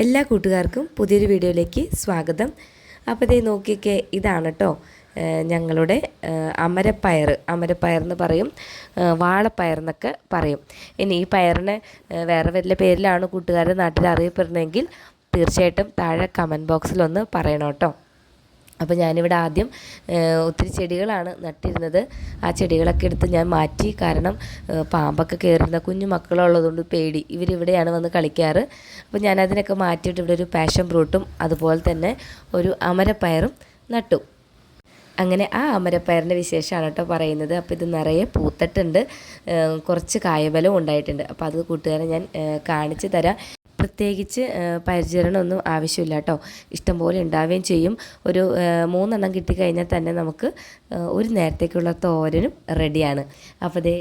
എല്ലാ കൂട്ടുകാർക്കും പുതിയൊരു വീഡിയോയിലേക്ക് സ്വാഗതം. അപ്പോൾ ഇതേ നോക്കിയൊക്കെ ഇതാണ് കേട്ടോ ഞങ്ങളുടെ അമരപ്പയർ. അമരപ്പയർ എന്ന് പറയും വാഴപ്പയർ എന്നൊക്കെ പറയും. ഇനി ഈ പയറിനെ വേറെ വല്ല പേരിലാണ് കൂട്ടുകാരുടെ നാട്ടിൽ അറിയപ്പെടുന്നതെങ്കിൽ തീർച്ചയായിട്ടും താഴെ കമന്റ് ബോക്സിലൊന്ന് പറയണം കേട്ടോ അപ്പോൾ ഞാനിവിടെ ആദ്യം ഒത്തിരി ചെടികളാണ് നട്ടിരുന്നത്. ആ ചെടികളൊക്കെ എടുത്ത് ഞാൻ മാറ്റി. കാരണം പാമ്പൊക്കെ കയറുന്ന കുഞ്ഞു മക്കളുള്ളതുകൊണ്ട് പേടി. ഇവരിവിടെയാണ് വന്ന് കളിക്കാറ്. അപ്പോൾ ഞാൻ അതിനൊക്കെ മാറ്റിയിട്ട് ഇവിടെ ഒരു പാഷൻ ഫ്രൂട്ടും അതുപോലെ തന്നെ ഒരു അമരപ്പയറും നട്ടു. അങ്ങനെ ആ അമരപ്പയറിന്റെ വിശേഷമാണ് കേട്ടോ പറയുന്നത്. അപ്പോൾ ഇത് നിറയെ പൂത്തിട്ടുണ്ട്. കുറച്ച് കായബലവും ഉണ്ടായിട്ടുണ്ട്. അപ്പോൾ അത് കൂട്ടുകാരെ ഞാൻ കാണിച്ചു തരാം. പ്രത്യേകിച്ച് പരിചരണമൊന്നും ആവശ്യമില്ല കേട്ടോ. ഇഷ്ടംപോലെ ഉണ്ടാവുകയും ചെയ്യും. ഒരു മൂന്നെണ്ണം കിട്ടിക്കഴിഞ്ഞാൽ തന്നെ നമുക്ക് ഒരു നേരത്തേക്കുള്ള തോരനും റെഡിയാണ്. അപ്പോൾ ദേ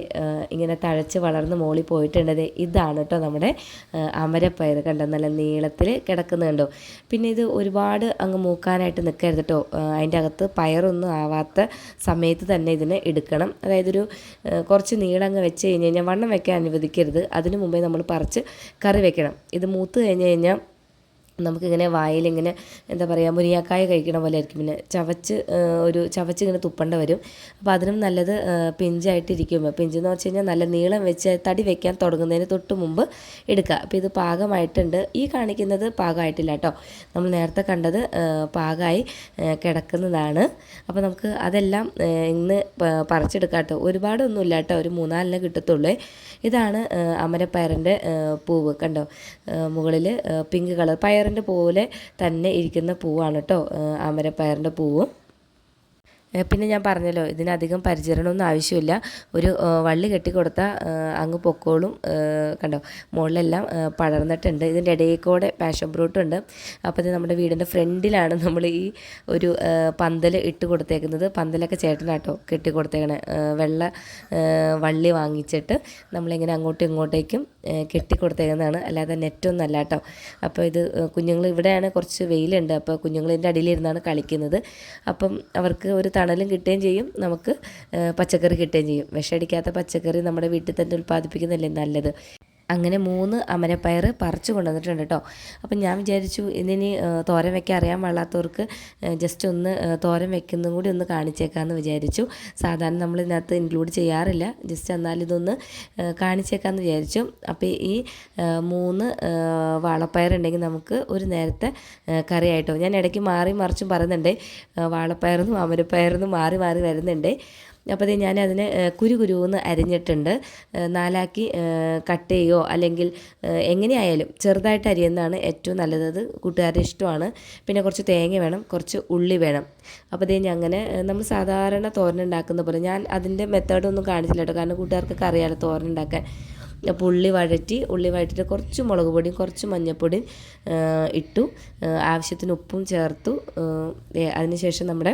ഇങ്ങനെ തഴച്ച് വളർന്ന് മോളിൽ പോയിട്ടുണ്ടത് ഇതാണ് കേട്ടോ നമ്മുടെ അമരപ്പയർ കണ്ടോ? നല്ല നീളത്തിൽ കിടക്കുന്നത് കണ്ടോ? പിന്നെ ഇത് ഒരുപാട് അങ്ങ് മൂക്കാനായിട്ട് നിൽക്കരുത് കേട്ടോ. അതിന്റെ അകത്ത് പയറൊന്നും ആവാത്ത സമയത്ത് തന്നെ ഇതിനെ എടുക്കണം. അതായത് ഒരു കുറച്ച് നീളം അങ്ങ് വെച്ച് കഴിഞ്ഞ് കഴിഞ്ഞാൽ വണ്ണം വെക്കാൻ അനുവദിക്കരുത്. അതിനു മുമ്പേ നമ്മൾ പറിച്ച് കറി വെക്കണം. ഇത് മൂത്ത് കഴിഞ്ഞ് കഴിഞ്ഞാൽ നമുക്കിങ്ങനെ വായിലിങ്ങനെ എന്താ പറയുക മുരിങ്ങാക്കായ കഴിക്കണ പോലെ ആയിരിക്കും. പിന്നെ ചവച്ച് ഒരു ചവച്ച് ഇങ്ങനെ തുപ്പണ്ട വരും. അപ്പോൾ അതിനും നല്ലത് പിഞ്ചായിട്ടിരിക്കും. പിഞ്ചെന്ന് വെച്ച് കഴിഞ്ഞാൽ നല്ല നീളം വെച്ച് തടി വെക്കാൻ തുടങ്ങുന്നതിന് തൊട്ട് മുമ്പ് എടുക്കുക. അപ്പോൾ ഇത് പാകമായിട്ടുണ്ട്. ഈ കാണിക്കുന്നത് പാകമായിട്ടില്ല കേട്ടോ. നമ്മൾ നേരത്തെ കണ്ടത് പാകമായി കിടക്കുന്നതാണ്. അപ്പോൾ നമുക്ക് അതെല്ലാം ഇന്ന് പറിച്ചെടുക്കാം കേട്ടോ. ഒരുപാടൊന്നുമില്ല കേട്ടോ. ഒരു മൂന്നാലിനെ കിട്ടത്തുള്ളൂ. ഇതാണ് അമരപ്പയറിന്റെ പൂവ് കണ്ടോ? മുകളിൽ പിങ്ക് കളർ. പയറിന്റെ പോലെ തന്നെ ഇരിക്കുന്ന പൂവാണ് കേട്ടോ അമരപ്പയറിന്റെ പൂവും. പിന്നെ ഞാൻ പറഞ്ഞല്ലോ ഇതിനധികം പരിചരണമൊന്നും ആവശ്യമില്ല. ഒരു വള്ളി കെട്ടിക്കൊടുത്താൽ അങ്ങ് പൊക്കോളും. കണ്ടോ മുകളിലെല്ലാം പടർന്നിട്ടുണ്ട്. ഇതിന്റെ ഇടയിൽ കൂടെ പാഷൻ ഫ്രൂട്ടുണ്ട് അപ്പോൾ ഇത് നമ്മുടെ വീടിന്റെ ഫ്രണ്ടിലാണ് നമ്മൾ ഈ ഒരു പന്തൽ ഇട്ട് കൊടുത്തേക്കുന്നത്. പന്തലൊക്കെ ചേട്ടനാട്ടോ കെട്ടി കൊടുത്തേക്കണേ വെള്ള വള്ളി വാങ്ങിച്ചിട്ട് നമ്മളിങ്ങനെ അങ്ങോട്ടും ഇങ്ങോട്ടേക്കും കെട്ടി കൊടുത്തേക്കുന്നതാണ് അല്ലാതെ നെറ്റൊന്നും അല്ല കേട്ടോ. അപ്പോൾ ഇത് കുഞ്ഞുങ്ങൾ ഇവിടെയാണ് കുറച്ച് വെയിലുണ്ട്. അപ്പോൾ കുഞ്ഞുങ്ങൾ ഇതിന്റെ അടിയിലിരുന്നാണ് കളിക്കുന്നത്. അപ്പം അവർക്ക് ഒരു തണലും കിട്ടുകയും ചെയ്യും. നമുക്ക് പച്ചക്കറി കിട്ടുകയും ചെയ്യും. വിഷമടിക്കാത്ത പച്ചക്കറി നമ്മുടെ വീട്ടിൽ തന്നെ ഉൽപ്പാദിപ്പിക്കുന്നതല്ലേ നല്ലത്? അങ്ങനെ മൂന്ന് അമരപ്പയർ പറിച്ചു കൊണ്ടുവന്നിട്ടുണ്ട് കേട്ടോ അപ്പം ഞാൻ വിചാരിച്ചു ഇതിനി തോരൻ വെക്കാൻ അറിയാൻ പാടില്ലാത്തവർക്ക് ജസ്റ്റ് ഒന്ന് തോരൻ വെക്കുന്നതും കൂടി ഒന്ന് കാണിച്ചേക്കാമെന്ന് വിചാരിച്ചു. സാധാരണ നമ്മൾ ഇതിനകത്ത് ഇൻക്ലൂഡ് ചെയ്യാറില്ല. ജസ്റ്റ് എന്നാൽ ഇതൊന്ന് കാണിച്ചേക്കാമെന്ന് വിചാരിച്ചു. അപ്പോൾ ഈ മൂന്ന് വാളപ്പയർ ഉണ്ടെങ്കിൽ നമുക്ക് ഒരു നേരത്തെ കറിയായിട്ടോ. ഞാൻ ഇടയ്ക്ക് മാറി മറിച്ചും പറയുന്നുണ്ട് ഏഹ് വാളപ്പയറെന്നും അമരപ്പയറെന്നും മാറി മാറി വരുന്നുണ്ട്. അപ്പോൾ ഇത് ഞാൻ അതിനെ കുരു കുരുവെന്ന് അരിഞ്ഞിട്ടുണ്ട് നാലാക്കി കട്ട് ചെയ്യുകയോ അല്ലെങ്കിൽ എങ്ങനെയായാലും ചെറുതായിട്ട് അരിയുന്നതാണ് ഏറ്റവും നല്ലത്. കൂട്ടുകാരുടെ ഇഷ്ടമാണ്. പിന്നെ കുറച്ച് തേങ്ങ വേണം കുറച്ച് ഉള്ളി വേണം. അപ്പോൾ ഞാൻ അങ്ങനെ നമ്മൾ സാധാരണ തോരൻ ഉണ്ടാക്കുന്ന പോലെ ഞാൻ അതിന്റെ മെത്തേഡൊന്നും കാണിച്ചില്ല കേട്ടോ. കാരണം കൂട്ടുകാർക്കൊക്കെ അറിയാമല്ലോ തോരൻ ഉണ്ടാക്കാൻ. അപ്പോൾ ഉള്ളി വഴറ്റി ഉള്ളി വഴറ്റിയിട്ട് കുറച്ച് മുളക് പൊടിയും കുറച്ച് മഞ്ഞൾപ്പൊടിയും ഇട്ടു. ആവശ്യത്തിന് ഉപ്പും ചേർത്തു. അതിനുശേഷം നമ്മുടെ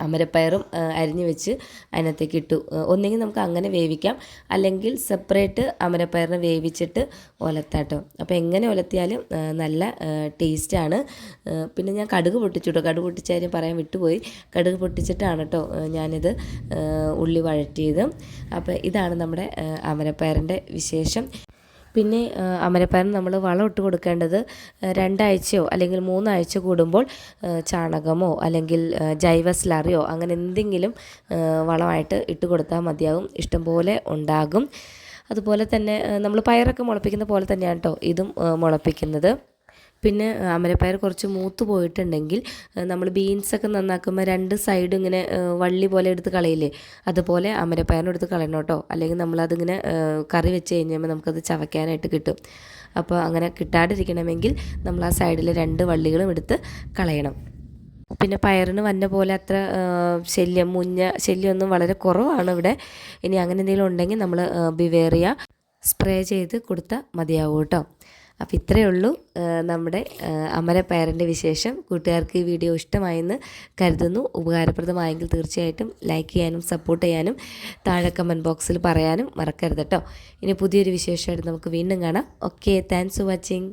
അമരപ്പയറും അരിഞ്ഞു വെച്ച് അതിനകത്തേക്ക് ഇട്ടു. ഒന്നെങ്കിൽ നമുക്ക് അങ്ങനെ വേവിക്കാം. അല്ലെങ്കിൽ സെപ്പറേറ്റ് അമരപ്പയറിനെ വേവിച്ചിട്ട് ഒലത്താട്ടോ. അപ്പോൾ എങ്ങനെ ഒലത്തിയാലും നല്ല ടേസ്റ്റാണ് പിന്നെ ഞാൻ കടുക് പൊട്ടിച്ചു കേട്ടോ കടുക് പൊട്ടിച്ച കാര്യം പറയാൻ വിട്ടുപോയി. കടുക് പൊട്ടിച്ചിട്ടാണ് കേട്ടോ ഞാനിത് ഉള്ളി വഴറ്റിയത്. അപ്പോൾ ഇതാണ് നമ്മുടെ അമരപ്പയറിന്റെ വിശേഷം. പിന്നെ അമരപ്പാരം നമ്മൾ വളം ഇട്ട് കൊടുക്കേണ്ടത് രണ്ടാഴ്ചയോ അല്ലെങ്കിൽ മൂന്നാഴ്ച കൂടുമ്പോൾ ചാണകമോ അല്ലെങ്കിൽ ജൈവ സ്ലറിയോ അങ്ങനെ എന്തെങ്കിലും വളമായിട്ട് ഇട്ട് കൊടുത്താൽ മതിയാകും ഇഷ്ടംപോലെ ഉണ്ടാകും. അതുപോലെ തന്നെ നമ്മൾ പയറൊക്കെ മുളപ്പിക്കുന്ന പോലെ തന്നെയാണ് കേട്ടോ ഇതും മുളപ്പിക്കുന്നത്. പിന്നെ അമരപ്പയർ കുറച്ച് മൂത്ത് പോയിട്ടുണ്ടെങ്കിൽ നമ്മൾ ബീൻസൊക്കെ നന്നാക്കുമ്പോൾ രണ്ട് സൈഡ് ഇങ്ങനെ വള്ളി പോലെ എടുത്ത് കളയില്ലേ? അതുപോലെ അമരപ്പയറിനും എടുത്ത് കളയണം കേട്ടോ. അല്ലെങ്കിൽ നമ്മളതിങ്ങനെ കറി വെച്ച് കഴിഞ്ഞാൽ നമുക്കത് ചവയ്ക്കാനായിട്ട് കിട്ടും. അപ്പോൾ അങ്ങനെ കിട്ടാണ്ടിരിക്കണമെങ്കിൽ നമ്മൾ ആ സൈഡിൽ രണ്ട് വള്ളികളും എടുത്ത് കളയണം. പിന്നെ പയറിന് വന്ന പോലെ അത്ര ശല്യം മുഞ്ഞ ശല്യമൊന്നും വളരെ കുറവാണ് ഇവിടെ. ഇനി അങ്ങനെ എന്തെങ്കിലും ഉണ്ടെങ്കിൽ നമ്മൾ ബിവേറിയ സ്പ്രേ ചെയ്ത് കൊടുത്താൽ മതിയാവും കേട്ടോ. അപ്പോൾ ഇത്രയേ ഉള്ളൂ. നമ്മുടെ അമര അമരപ്പയറിന്റെ വിശേഷം കൂട്ടുകാർക്ക് ഈ വീഡിയോ ഇഷ്ടമായെന്ന് കരുതുന്നു. ഉപകാരപ്രദമായെങ്കിൽ തീർച്ചയായിട്ടും ലൈക്ക് ചെയ്യാനും സപ്പോർട്ട് ചെയ്യാനും താഴെ കമന്റ് ബോക്സിൽ പറയാനും മറക്കരുത് കേട്ടോ. ഇനി പുതിയൊരു വിശേഷമായിട്ട് നമുക്ക് വീണ്ടും കാണാം. Okay thanks for watching